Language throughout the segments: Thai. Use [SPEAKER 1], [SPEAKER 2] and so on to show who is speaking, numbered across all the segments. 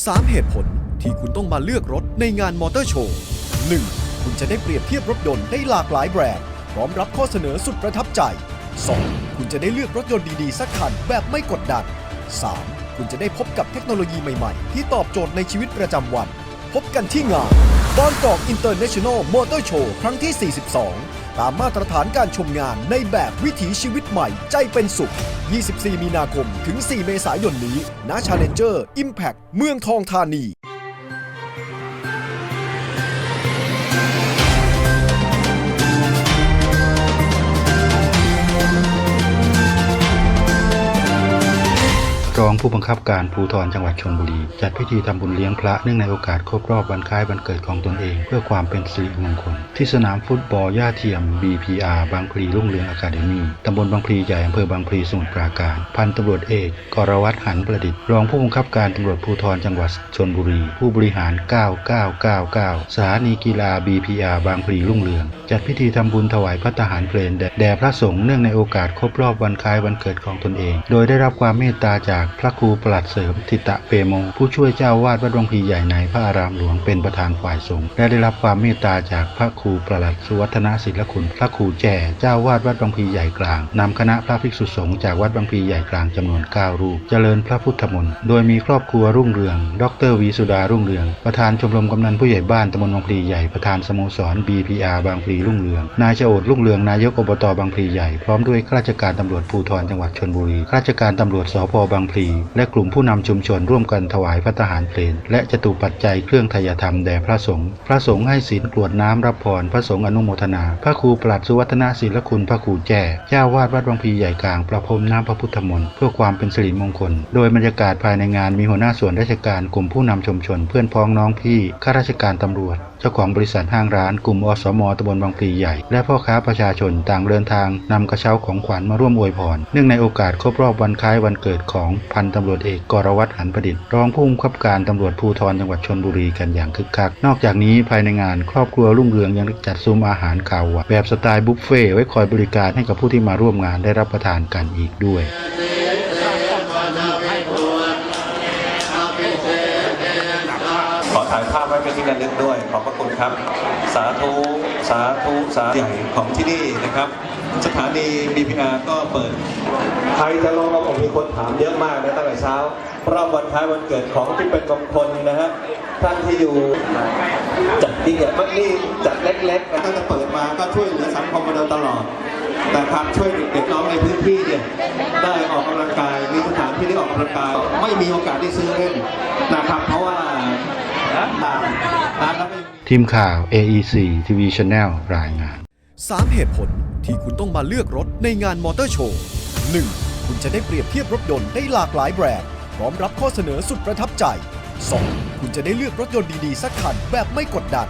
[SPEAKER 1] 3 เหตุผลที่คุณต้องมาเลือกรถในงานมอเตอร์โชว์ 1. คุณจะได้เปรียบเทียบรถยนต์ได้หลากหลายแบรนด์ พร้อมรับข้อเสนอสุดประทับใจ 2. คุณจะได้เลือกรถยนต์ดีๆ สักคันแบบไม่กดดัน 3. คุณจะได้พบกับเทคโนโลยีใหม่ๆ ที่ตอบโจทย์ในชีวิตประจำวัน พบกันที่งานบางกอกอินเตอร์เนชั่นแนลมอเตอร์โชว์ครั้งที่ 42 ตามมาตรฐานการชมงานในแบบวิถีชีวิตใหม่ใจเป็นสุข 24 มีนาคมถึง 4 เมษายนนี้ณ Challenger Impact เมืองทองธานี
[SPEAKER 2] องผู้บังคับการภูธรจังหวัดชลบุรี จัดพิธีทำบุญเลี้ยงพระเนื่องในโอกาสครบรอบวันคล้ายวันเกิดของตนเอง เพื่อความเป็นสิริมงคล ที่สนามฟุตบอลย่าเทียม BPR บางพลีรุ่งเรืองอะคาเดมี่ตำบลบางพลีใหญ่อำเภอบางพลีสมุทรปราการพันตำรวจเอกกรวัตรหันประดิษฐ์รองผู้บังคับการตำรวจภูธรจังหวัดชลบุรี ผู้บริหาร 9999 สถานีกีฬา BPR บางพลีรุ่งเรือง จัดพิธีทำบุญถวายพระทหารเพลนแด่พระสงฆ์เนื่องในโอกาสครบรอบวันคล้ายวันเกิดของตนเอง โดยได้รับความเมตตาจากระครูปลัดเสริมทิตะเปโม ผู้ช่วยเจ้าวาดวัดวงพลีใหญ่ในพระอารามหลวงเป็นประธานฝ่ายสงฆ์และได้รับความเมตตาจากพระครูปลัดสุวัฒนศิลคุณ พระครูแจ่เจ้าวาดวัดบางพลีใหญ่กลางนำคณะพระภิกษุสงฆ์จากวัดบางพลีใหญ่กลางจำนวน 9 รูป เจริญพระพุทธมนต์โดยมีครอบครัวรุ่งเรือง ดรวีสุดารุ่งเรือง ประธานชมรมกำนันผู้ใหญ่บ้านตำบลบางพลีใหญ่ประธานสโมสร BPR บางพลีรุ่งเรือง นายชโอดรุ่งเรืองนายกอบตบางพลีใหญ่พร้อมด้วยข้าราชการตำรวจภูธรจังหวัดชลบุรีข้าราชการตำรวจสพบางพลีและกลุ่มผู้นำชุมชนร่วมกันถวายพระทหารเพลนและจตุปัจจัยเครื่องทยธรรมแด่พระสงฆ์พระสงฆ์ให้ศีลกรวดน้ำรับพรพระสงฆ์อนุโมทนา พระครูปลัดสุวัฒนศิลคุณพระครูแจ้เจ้าวาดวัดบางพีใหญ่กลางประพรมน้ำพระพุทธมนต์เพื่อความเป็นสิริมงคล โดยบรรยากาศภายในงานมีหัวหน้าส่วนราชการกลุ่มผู้นำชุมชน เพื่อนพ้องน้องพี่ข้าราชการตำรวจ เจ้าของบริษัทห้างร้านกลุ่มอสมตำบลบางพลีใหญ่ และพ่อค้าประชาชนต่างเดินทางนำกระเช้าของขวัญมาร่วมอวยพร เนื่องในโอกาสครบรอบวันคล้ายวันเกิดของพันตำรวจเอกกรวัตรหันประดิษฐ์รองผู้บังคับการตำรวจภูธรจังหวัดชนบุรีกันอย่างคึกคัก นอกจากนี้ภายในงานครอบครัวรุ่งเรืองยังจัดซุ้มอาหารข่าวแบบสไตล์บุฟเฟ่ไว้คอยบริการให้กับผู้ที่มาร่วมงานได้รับประทานกันอีกด้วย
[SPEAKER 3] ขอถ่ายภาพไว้เป็นที่ระลึกด้วย ขอบพระคุณครับ สาธุ สาธุ สาธุใหญ่ของที่นี่นะครับ สถานี BPR ก็เปิด ใครจะลงเราผมมีคนถามเยอะมากนะตั้งแต่เช้ารอบวันคล้ายวันเกิดของที่เป็นกองพลนะฮะ ท่านที่อยู่จัดที่เนี่ยมันนี่จัดเล็กๆนะตั้งแต่เปิดมาก็ช่วยเหลือสังคมมาโดยตลอดนะครับช่วยเด็กๆน้องในพื้นที่เนี่ยได้ออกกำลังกายมีสถานที่ได้ออกกำลังกาย ไม่มีโอกาสได้ซื้อเล่นนะครับ เพราะว่า
[SPEAKER 2] ทีมข่าว AEC TV Channel รายงาน
[SPEAKER 1] 3 เหตุผลที่คุณต้องมาเลือกรถในงานมอเตอร์โชว์ 1. คุณจะได้เปรียบเทียบรถยนต์ได้หลากหลายแบรนด์ พร้อมรับข้อเสนอสุดประทับใจ 2. คุณจะได้เลือกรถยนต์ดีๆ สักคันแบบไม่กดดัน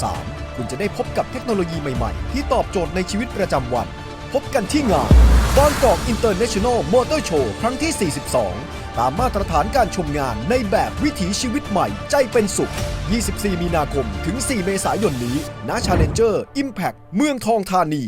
[SPEAKER 1] 3. คุณจะได้พบกับเทคโนโลยีใหม่ๆ ที่ตอบโจทย์ในชีวิตประจำวัน พบกันที่งาน บางกอกอินเตอร์เนชั่นแนลมอเตอร์โชว์ครั้งที่ 42 ตามมาตรฐานการชมงานในแบบวิถีชีวิตใหม่ใจเป็นสุข 24 มีนาคมถึง 4 เมษายนนี้ณ Challenger Impact เมืองทองธานี